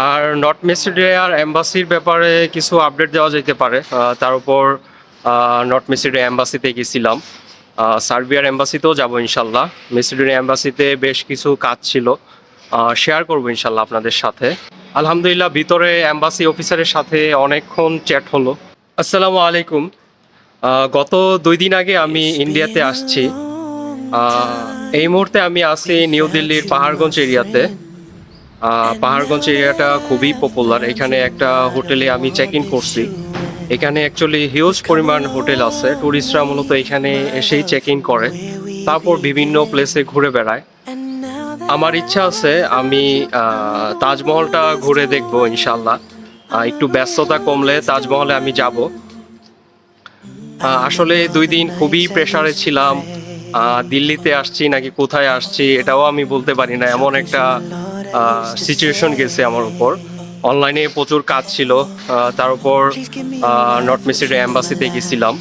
আর north মেসিডোনিয়ার এম্বাসির ব্যাপারে কিছু update দেওয়া যেতে পারে। তার উপর নর্থ মেসিডোনিয়া এম্বাসিতে গেছিলাম। সার্বিয়ার এম্বাসিতেও যাব ইনশাল্লাহ। মেসিডোনিয়া এম্বাসিতে বেশ কিছু কাজ ছিল। শেয়ার করব ইনশাল্লাহ আপনাদের সাথে। আলহামদুলিল্লাহ, ভিতরে এম্বাসি অফিসারের সাথে অনেকক্ষণ চ্যাট হলো। আসসালামু আলাইকুম। গত দুই দিন আগে আমি ইন্ডিয়াতে আসছি। এই মুহূর্তে আমি আছি নিউ দিল্লির পাহাড়গঞ্জ এরিয়াতে। পাহাড়গঞ্জ এরিয়াটা খুবই পপুলার এখানে একটা হোটেলে আমি চেক ইন করছি। এখানে অ্যাকচুয়ালি হিউজ পরিমাণ হোটেল আছে। টুরিস্টরা মূলত এখানে এসেই চেক ইন করে। তারপর বিভিন্ন প্লেসে ঘুরে বেড়ায়। আমার ইচ্ছা আছে আমি তাজমহলটা ঘুরে দেখব ইনশাল্লাহ একটু ব্যস্ততা কমলে তাজমহলে আমি যাব। আসলে দুই দিন খুবই প্রেসারে ছিলাম। দিল্লিতে আসছি নাকি কোথায় আসছি এটাও আমি বলতে পারি না। এমন একটা সিচুয়েশন গেছে আমার উপর। অনলাইনে প্রচুর কাজ ছিল তার উপর নর্থ মেসিডোনিয়া এম্বাসিতে গেছিলাম।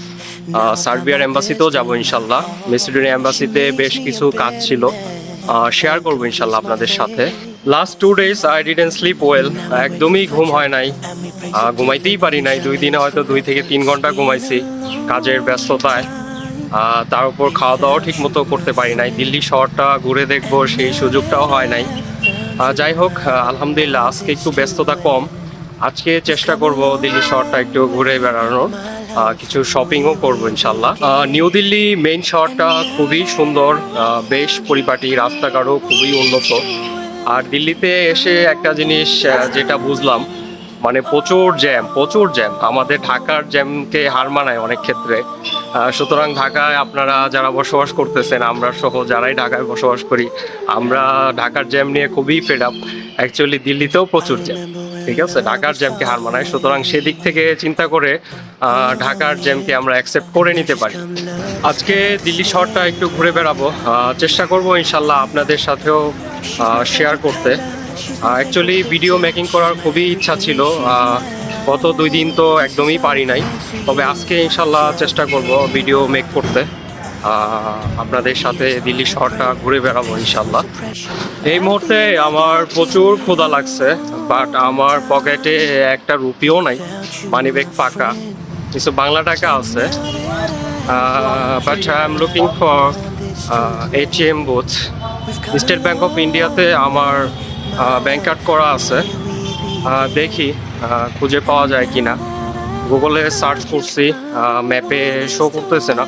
সার্বিয়ার এম্বাসিতেও যাব ইনশাল্লাহ। মেসিডোনিয়া অ্যাম্বাসিতে বেশ কিছু কাজ ছিল। শেয়ার করব ইনশাল্লাহ আপনাদের সাথে। Last two days I didn't sleep well একদমই ঘুম হয় নাই। ঘুমাইতেই পারি নাই। দুই দিনে হয়তো দুই থেকে তিন ঘণ্টা ঘুমাইছি কাজের ব্যস্ততায়। তার উপর খাওয়া দাওয়াও ঠিক মতো করতে পারি নাই। দিল্লি শহরটা ঘুরে দেখব, সেই সুযোগটাও হয় নাই। যাই হোক আলহামদুলিল্লাহ, আজকে একটু ব্যস্ততা কম। আজকে চেষ্টা করব দিল্লি শহরটা একটু ঘুরে বেড়ানোর। কিছু শপিংও করব ইনশাল্লাহ নিউ দিল্লি মেইন শহরটা খুবই সুন্দর। বেশ পরিপাটি, রাস্তাঘাটও খুবই উন্নত। আর দিল্লিতে এসে একটা জিনিস যেটা বুঝলাম মানে প্রচুর জ্যাম প্রচুর জ্যাম আমাদের ঢাকার জ্যামকে হার মানায় অনেক ক্ষেত্রে। সুতরাং ঢাকায় আপনারা যারা বসবাস করতেছেন, আমরা সহ যারাই ঢাকায় বসবাস করি, আমরা ঢাকার জ্যাম নিয়ে খুবই ফেড আপ অ্যাকচুয়ালি দিল্লিতেও প্রচুর জ্যাম ঠিক আছে? ঢাকার জ্যামকে হার মানায়। সুতরাং সেদিক থেকে চিন্তা করে ঢাকার জ্যামকে আমরা অ্যাকসেপ্ট করে নিতে পারি। আজকে দিল্লি শহরটা একটু ঘুরে বেড়াবো। চেষ্টা করব ইনশাল্লাহ আপনাদের সাথেও শেয়ার করতে। অ্যাকচুয়ালি ভিডিও মেকিং করার খুবই ইচ্ছা ছিল। গত দুই দিন তো একদমই পারি নাই। তবে আজকে ইনশাল্লাহ চেষ্টা করব ভিডিও মেক করতে। আপনাদের সাথে দিল্লি শহরটা ঘুরে বেড়াবো ইনশাল্লাহ। এই মুহূর্তে আমার প্রচুর ক্ষুধা লাগছে বাট আমার পকেটে একটা রুপিও নাই। মানি ব্যাগ ফাঁকা কিছু বাংলা টাকা আছে। But I am looking for ATM booth State Bank of ইন্ডিয়াতে আমার ব্যাংক কার্ড করা আছে। দেখি খুঁজে পাওয়া যায় কি না গুগলে সার্চ করছি ম্যাপে শো করতেছে না।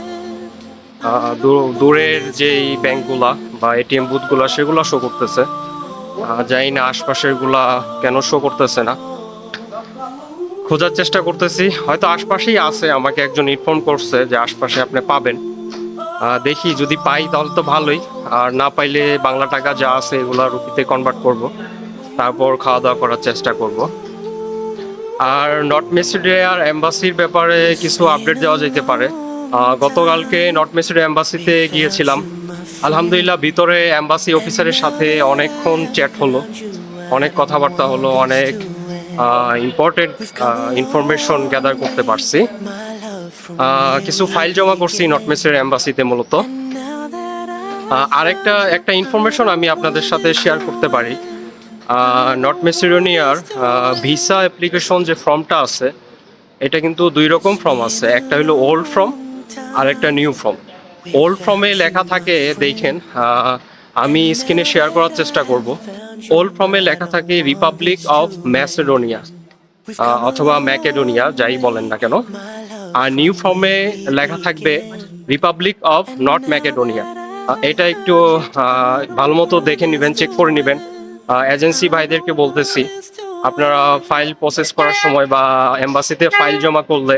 দূরের যেই ব্যাংকগুলা বা এটিএম বুথগুলা সেগুলো শো করতেছে। জানি না আশপাশেরগুলা কেন শো করতেছে না। খোঁজার চেষ্টা করতেছি। হয়তো আশপাশেই আছে, আমাকে একজন ইনফর্ম করছে যে আশপাশে আপনি পাবেন। দেখি, যদি পাই তাহলে তো ভালোই। আর না পাইলে বাংলা টাকা যা আছে এগুলা রুপিতে কনভার্ট করব। তারপর খাওয়া দাওয়া করার চেষ্টা করব। আর নর্থ মেসিডোনিয়ার এম্বাসির ব্যাপারে কিছু আপডেট দেওয়া যেতে পারে। গতকালকে নর্থ মেসিডোনিয়া এম্বাসিতে গিয়েছিলাম। আলহামদুলিল্লাহ, ভিতরে এম্বাসি অফিসারের সাথে অনেকক্ষণ চ্যাট হলো। অনেক কথাবার্তা হলো, অনেক ইম্পর্টেন্ট ইনফরমেশন গ্যাদার করতে পারছি। কিছু ফাইল জমা করছি নর্থ মেসিডোনিয়া এম্বাসিতে মূলত। আরেকটা, একটা ইনফরমেশন আমি আপনাদের সাথে শেয়ার করতে পারি। নর্থ মেসিডোনিয়ার ভিসা অ্যাপ্লিকেশন যে ফর্মটা আছে, এটা কিন্তু দুই রকম ফর্ম আছে। একটা হলো ওল্ড ফর্ম আর একটা নিউ ফর্ম ওল্ড ফর্মে লেখা থাকে, দেখেন আমি স্ক্রিনে শেয়ার করার চেষ্টা করব। ওল্ড ফর্মে লেখা থাকে রিপাবলিক অফ ম্যাসেডোনিয়া অথবা ম্যাকেডোনিয়া, যাই বলেন না কেন। আর নিউ ফর্মে লেখা থাকবে রিপাবলিক অফ নর্থ ম্যাকেডোনিয়া এটা একটু ভালো মতো দেখে নেবেন চেক করে নেবেন। এজেন্সি ভাইদেরকে বলতেছি, আপনারা ফাইল প্রসেস করার সময় বা এম্বাসিতে ফাইল জমা করলে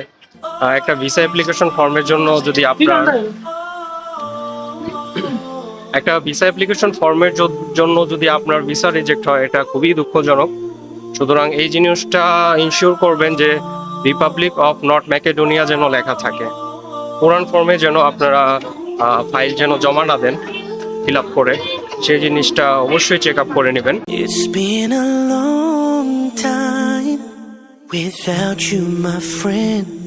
একটা ভিসা অ্যাপ্লিকেশন ফর্মের জন্য যদি আপনার একটা ভিসা অ্যাপ্লিকেশন ফর্মের জন্য যদি আপনার ভিসা রিজেক্ট হয়, এটা খুবই দুঃখজনক। সুতরাং এই জিনিসটা ইনশিওর করবেন যে রিপাবলিক অফ নর্থ ম্যাকেডোনিয়া যেন লেখা থাকে পুরান ফর্মে যেন আপনারা ফাইল যেন জমা না দেন ফিল আপ করে সেই জিনিসটা অবশ্যই চেক আপ করে নেবেন without you, my friend.